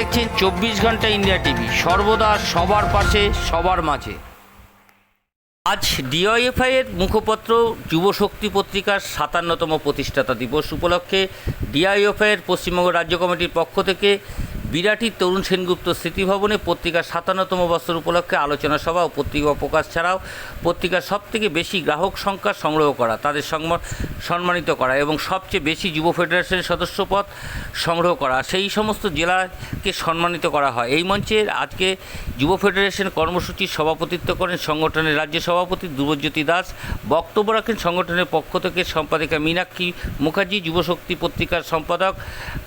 দেখছেন চব্বিশ ঘণ্টা ইন্ডিয়া টিভি। সর্বদা সবার পাশে, সবার মাঝে। আজ ডিওএফআই এর মুখপত্র যুবশক্তি পত্রিকার সাতান্নতম প্রতিষ্ঠাতা দিবস উপলক্ষে ডিআইএফআই এর পশ্চিমবঙ্গ রাজ্য কমিটির পক্ষ থেকে বিরাটির তরুণ সেনগুপ্ত স্মৃতিভবনে পত্রিকার সাতান্নতম বছর উপলক্ষে আলোচনা সভা ও পত্রিকা প্রকাশ ছাড়াও পত্রিকার সবথেকে বেশি গ্রাহক সংখ্যা সংগ্রহ করা, তাদের সংম- সম্মানিত করা এবং সবচেয়ে বেশি যুব ফেডারেশনের সদস্যপদ সংগ্রহ করা। সেই সমস্ত জেলাকে সম্মানিত করা হয়। এই মঞ্চে আজকে যুব ফেডারেশন কর্মসূচির সভাপতিত্ব করেন সংগঠনের রাজ্য সভাপতি ধ্রুবজ্যোতি দাস, বক্তব্য রাখেন সংগঠনের পক্ষ থেকে সম্পাদিকা মীনাক্ষী মুখার্জি যুবশক্তি পত্রিকার সম্পাদক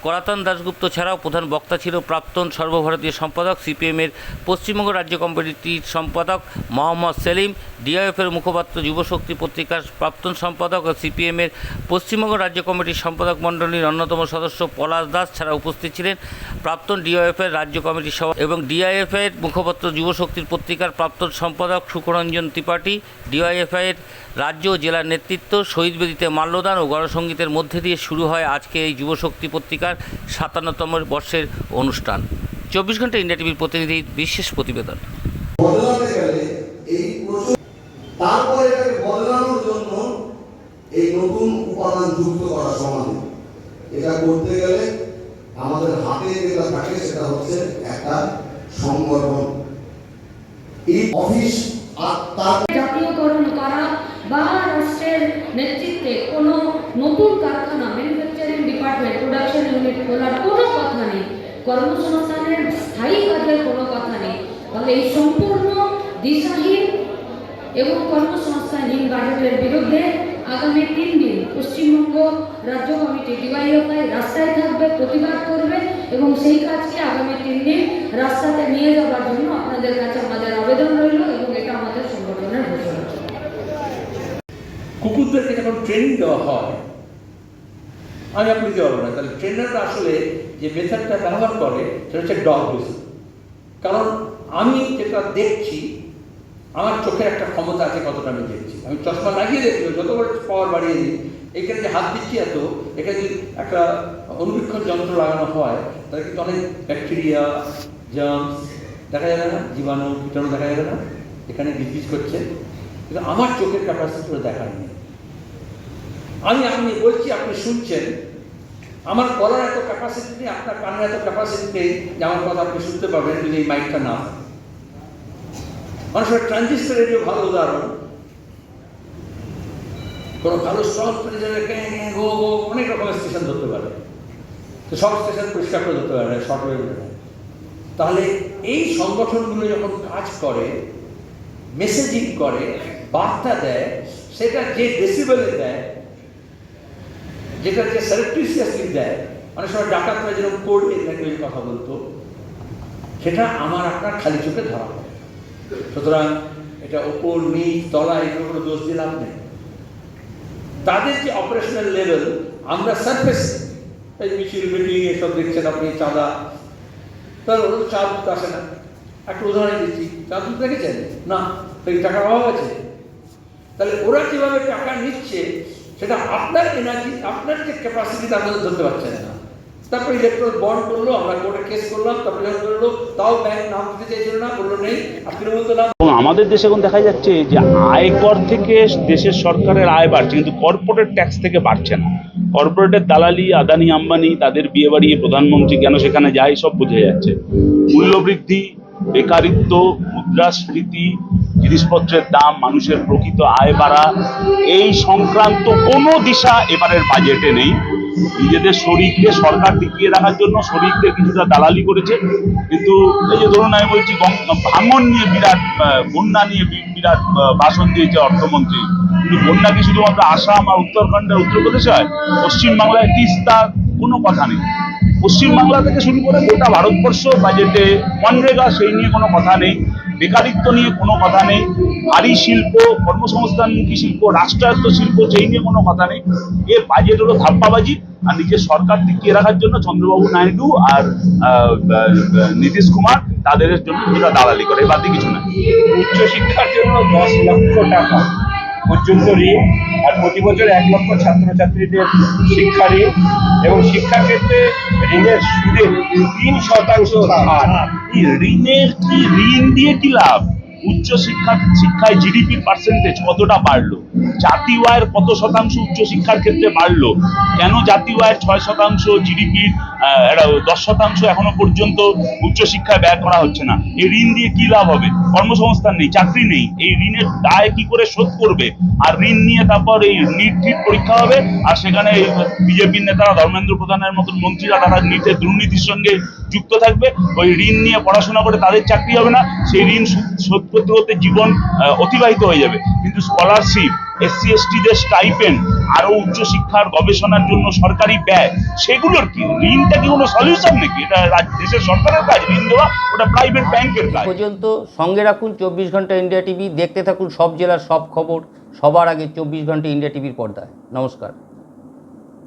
করাতন দাশগুপ্ত ছাড়াও প্রধান বক্তা ছিল প্রাক্তন সর্বভারতীয় সম্পাদক, সিপিএমের পশ্চিমবঙ্গ রাজ্য কমিটির সম্পাদক মোহাম্মদ সেলিম, ডিআইএফের মুখপাত্র যুবশক্তি পত্রিকার প্রাক্তন সম্পাদক ও সিপিএমের পশ্চিমবঙ্গ রাজ্য কমিটির সম্পাদক মণ্ডলীর অন্যতম সদস্য পলাশ দাস ছাড়া উপস্থিত ছিলেন প্রাক্তন ডিআইএফের রাজ্য কমিটির সভা এবং ডিআইএফের মুখপাত্র যুবশক্তির পত্রিকার প্রাক্তন সম্পাদক সুকরঞ্জন ত্রিপাঠী ডিআইএফআইয়ের রাজ্য ও জেলার নেতৃত্ব শহীদ বেদিতে মাল্যদান ও গণসঙ্গীতের মধ্যে দিয়ে শুরু হয় আজকে এই যুবশক্তি পত্রিকার সাতান্নতম বর্ষের অনুষ্ঠান। চব্বিশ ঘণ্টা ইন্ডিয়া টিভির প্রতিনিধি বিশেষ প্রতিবেদন। তারপর এটাকে বদলানোর জন্য এই নতুন উপাদান যুক্ত করা সমান এটা করতে গেলে আমাদের হাতে যেটা থাকে সেটা হচ্ছে একটা সংগঠন। এই অফিস আর তার জাতীয়করণ করা বা রাষ্ট্রের নেতৃত্বে কোনো নতুন কারখানা ম্যানুফ্যাকচারিং ডিপার্টমেন্ট প্রোডাকশন ইউনিট খোলার কোনো কথা নেই। কর্মসংস্থানের স্থায়ী কাজের কোনো কথা নেই। ফলে এই সম্পূর্ণ দিশাহীন এবং কর্মসংস্থানহীন বাজেটের বিরুদ্ধে আগামী তিন দিন পশ্চিমবঙ্গ রাজ্য কমিটি ডিওয়াইএফআই রাস্তায় থাকবে, প্রতিবাদ করবে এবং সেই কাজকে আগামী তিন দিন রাস্তাতে নিয়ে যাওয়ার জন্য আপনাদের কাছে আমাদের আবেদন রইল এবং এটা আমাদের সংগঠনের ঘোষণা। কুকুরদেরকে যখন ট্রেনিং দেওয়া হয়, আমি আপনি দিতে না। তাহলে ট্রেনাররা আসলে যে মেথডটা ব্যবহার করে, সেটা হচ্ছে ডগ হুইসল কারণ আমি যেটা দেখছি, আমার চোখের একটা ক্ষমতা আছে কতটা আমি দেখছি। আমি চশমা লাগিয়ে দেখছি যত পাওয়ার বাড়িয়ে দিই, এখানে যে হাত দিচ্ছি এত, এখানে যদি একটা অনুবীক্ষণ যন্ত্র লাগানো হয়, তাহলে কিন্তু অনেক ব্যাকটেরিয়া জার্মস দেখা যাবে না, জীবাণু, কীটাণু দেখা যাবে না, এখানে বিজবিজ করছে। কিন্তু আমার চোখের ক্যাপাসিটি দেখার নেই আমি আপনি বলছি, আপনি শুনছেন আমার গলার এত ক্যাপাসিটি নেই, আপনার কানের এত ক্যাপাসিটি নেই যে আমার কথা আপনি শুনতে পারবেন যদি এই মাইকটা না মানুষের ট্রানজিস্টার রেডিও ভালো উদাহরণ। কোনো ভালো গো অনেক রকমের স্টেশন ধরতে পারে। তো সব স্টেশন পরিষ্কার করে ধরতে পারে শর্ট তাহলে এই সংগঠনগুলো যখন কাজ করে মেসেজিং করে, বার্তা দেয়, সেটা যে ডেসিবেলে দেয় যেটা যে সারেক্টিসিয়াসলি দেয়। অনেক সময় ডাকাতরা যেরকম কোড ল্যাঙ্গুয়েজ কথা বলতো। সেটা আমার আপনার খালি চোখে ধরা হয় সুতরাং এটা ওপর, নিচ, তলা এগুলো কোনো দোষ দিয়ে লাভ নেই। তাদের যে অপারেশনাল লেভেল আমরা সার্ফেস মিছিল, মিটিং, এসব দেখছেন আপনি, চাঁদা। তার ওরা তো চা দুধ আসে না। একটা উদাহরণ দিচ্ছি। চা দুধ দেখেছেন? না তো টাকার অভাব আছে? তাহলে ওরা যেভাবে টাকা নিচ্ছে সেটা আপনার এনার্জি আপনার যে ক্যাপাসিটি তার মধ্যে ধরতে পারছেন না। তারপর ইলেকট্রল বন্ড করল, আমরা কোর্টে কেস করলাম, তারপরে করল, তাও ব্যাংক নাম দিতে চাইছিল না, বলল নেই আর তৃণমূল তো নাম আমাদের দেশে এখন দেখা যাচ্ছে যে আয়কর থেকে দেশের সরকারের আয় বাড়ছে, কিন্তু কর্পোরেট ট্যাক্স থেকে বাড়ছে না। কর্পোরেটের দালালি, আদানি, আম্বানি, তাদের বিয়ে বাড়ি, প্রধানমন্ত্রী কেন সেখানে যায়, সব বোঝা যাচ্ছে। মূল্যবৃদ্ধি, বেকারিত্ব, মুদ্রাস্ফীতি জিনিসপত্রের দাম, মানুষের প্রকৃত আয় বাড়া, এই সংক্রান্ত কোনো দিশা এবারের বাজেটে নেই। নিজেদের শরীরকে সরকার টিকিয়ে রাখার জন্য শরীরকে কিছুটা দালালি করেছে। কিন্তু এই যে ধরুন আমি বলছি ভাঙন নিয়ে বিরাট বন্যা নিয়ে বিরাট ভাষণ দিয়েছে অর্থমন্ত্রী। কিন্তু বন্যা কি শুধুমাত্র আসাম আর উত্তরাখণ্ডে, উত্তরপ্রদেশে হয়? পশ্চিমবাংলায় তিস্তা কোনো কথা নেই। পশ্চিমবাংলা থেকে শুরু করে গোটা ভারতবর্ষ বাজেটে মনরেগা সেই নিয়ে কোনো কথা নেই। বেকারিত্ব নিয়ে কোনো কথা নেই। ভারী শিল্প কর্মসংস্থানমুখী শিল্প, রাষ্ট্রায়ত্ত শিল্প, সেই নিয়ে কোনো কথা নেই। এর বাজেট হলো ধাপ্পাবাজি আর নিজের সরকার টিকিয়ে রাখার জন্য চন্দ্রবাবু নাইডু আর নীতিশ কুমার তাদের জন্য দালালি করে এবার কিছু না। উচ্চশিক্ষার জন্য দশ লক্ষ টাকা। পর্যন্ত ঋণ, আর প্রতি বছর এক লক্ষ ছাত্রছাত্রীদের শিক্ষা ঋণ, এবং শিক্ষাক্ষেত্রে ঋণের সুদের তিন শতাংশ ঋণের কি, ঋণ দিয়ে কি লাভ? উচ্চ শিক্ষা শিক্ষায় জিডিপির পার্সেন্টেজ কতটা বাড়লো? জাতীয় আয়ের কত শতাংশ উচ্চ শিক্ষার ক্ষেত্রে বাড়লো? কেন জাতীয় আয়ের ছয় শতাংশ জিডিপির দশ শতাংশ এখনও পর্যন্ত উচ্চ শিক্ষায় ব্যয় করা হচ্ছে না? এই ঋণ দিয়ে কি লাভ হবে? কর্মসংস্থান নেই, চাকরি নেই। এই ঋণের দায় কি করে শোধ করবে? আর ঋণ নিয়ে তারপর এই নিট পরীক্ষা হবে, আর সেখানে বিজেপির নেতারা, ধর্মেন্দ্র প্রধানের মতন মন্ত্রীরা তারা নিতে দুর্নীতির সঙ্গে যুক্ত থাকবে ওই ঋণ নিয়ে পড়াশোনা করে তাদের চাকরি হবে না সেই ঋণ শোধ- করতে করতে জীবন অতিবাহিত হয়ে যাবে। কিন্তু স্কলারশিপ এসসি এসটিদের স্টাইপেন্ড আরও উচ্চশিক্ষার গবেষণার জন্য সরকারি ব্যয় সেগুলোর কি? ঋণটা কি কোনো সলিউশন নাকি? এটা দেশের সরকারের কাজ ঋণ দেওয়া ওটা প্রাইভেট ব্যাংকের কাজ। পর্যন্ত সঙ্গে রাখুন চব্বিশ ঘণ্টা ইন্ডিয়া টিভি দেখতে থাকুন সব জেলার সব খবর সবার আগে চব্বিশ ঘণ্টা ইন্ডিয়া টিভির পর্দায়। নমস্কার।